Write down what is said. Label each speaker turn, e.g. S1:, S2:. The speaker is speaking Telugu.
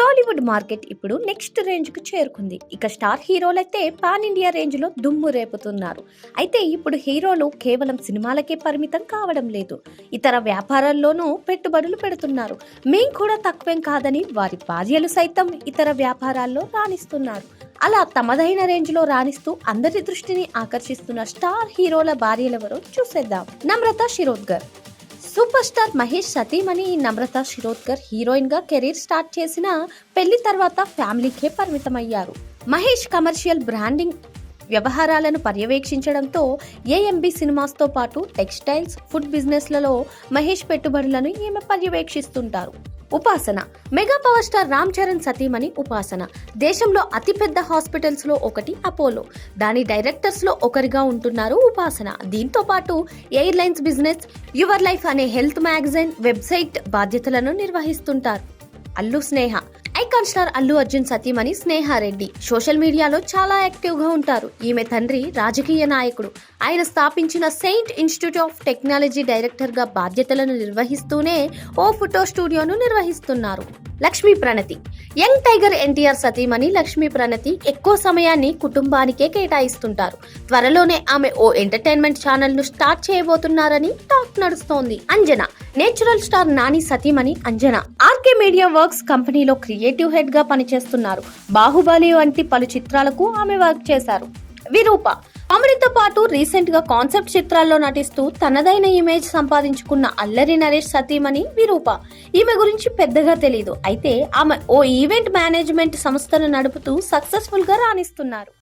S1: టాలీవుడ్ మార్కెట్ ఇప్పుడు నెక్స్ట్ రేంజ్కు చేరుకుంది. ఇక స్టార్ హీరోలైతే పాన్ ఇండియా రేంజ్లో దుమ్ము రేపుతున్నారు. అయితే ఇప్పుడు హీరోలు కేవలం సినిమాలకే పరిమితం కావడం లేదు. ఇతర వ్యాపారాల్లోనూ పెట్టుబడులు పెడుతున్నారు. మేం కూడా తక్కువేం కాదని వారి భార్యలు సైతం ఇతర వ్యాపారాల్లో రాణిస్తున్నారు. అలా తమదైన రేంజ్లో రాణిస్తూ అందరి దృష్టిని ఆకర్షిస్తున్న స్టార్ హీరోల భార్యలెవరో చూసేద్దాం. నమ్రత శిరోద్గర్ సూపర్ స్టార్ మహేష్ సతీమణి నమ్రత శిరోద్కర్ హీరోయిన్గా కెరీర్ స్టార్ట్ చేసిన పెళ్ళి తర్వాత ఫ్యామిలీకే పరిమితమయ్యారు. మహేష్ కమర్షియల్ బ్రాండింగ్ వ్యవహారాలను పర్యవేక్షించడంతో ఏఎంబి సినిమాస్తో పాటు టెక్స్టైల్స్ ఫుడ్ బిజినెస్లలో మహేష్ పెట్టుబడులను ఈమె పర్యవేక్షిస్తుంటారు. Upasana. Mega power star Ram Charan సతీమణి ఉపాసన. దేశంలో అతిపెద్ద హాస్పిటల్స్లో ఒకటి అపోలో. దాని డైరెక్టర్స్లో ఒకరిగా ఉంటున్నారు ఉపాసన. దీంతో పాటు ఎయిర్లైన్స్ బిజినెస్ యువర్ లైఫ్ అనే హెల్త్ మ్యాగజైన్ వెబ్సైట్ బాధ్యతలను నిర్వహిస్తుంటారు. అల్లు స్నేహ. ఐకాన్ స్టార్ అల్లు అర్జున్ సతీమణి స్నేహారెడ్డి. సోషల్ మీడియాలో చాలా యాక్టివ్గా ఉంటారు. ఈమె తండ్రి రాజకీయ నాయకుడు. ఆయన స్థాపించిన సెయింట్ ఇన్స్టిట్యూట్ ఆఫ్ టెక్నాలజీ డైరెక్టర్గా బాధ్యతలను నిర్వహిస్తూనే ఓ ఫోటో స్టూడియోను నిర్వహిస్తున్నారు. Lakshmi Pranathi. Young tiger NTR సతీమణి లక్ష్మీ ప్రణతి ఎక్కువ సమయాన్ని కుటుంబానికే కేటాయిస్తుంటారు. త్వరలోనే ఆమె ఓ ఎంటర్టైన్మెంట్ ఛానల్ను స్టార్ట్ చేయబోతున్నారని టాక్ నడుస్తోంది అంజన. నేచురల్ స్టార్ నాని సతీమణి అంజన. ఆర్కే మీడియా వర్క్స్ కంపెనీలో క్రియేటివ్ హెడ్గా పనిచేస్తున్నారు. బాహుబలి వంటి పలు చిత్రాలకు ఆమె వర్క్ చేశారు. విరూప. కామెడీతో పాటు రీసెంట్గా కాన్సెప్ట్ చిత్రాల్లో నటిస్తూ తనదైన ఇమేజ్ సంపాదించుకున్న అల్లరి నరేష్ సతీమణి విరూప. ఈమె గురించి పెద్దగా తెలియదు అయితే ఆమె ఓ ఈవెంట్ మేనేజ్మెంట్ సంస్థను నడుపుతూ సక్సెస్ఫుల్గా రాణిస్తున్నారు.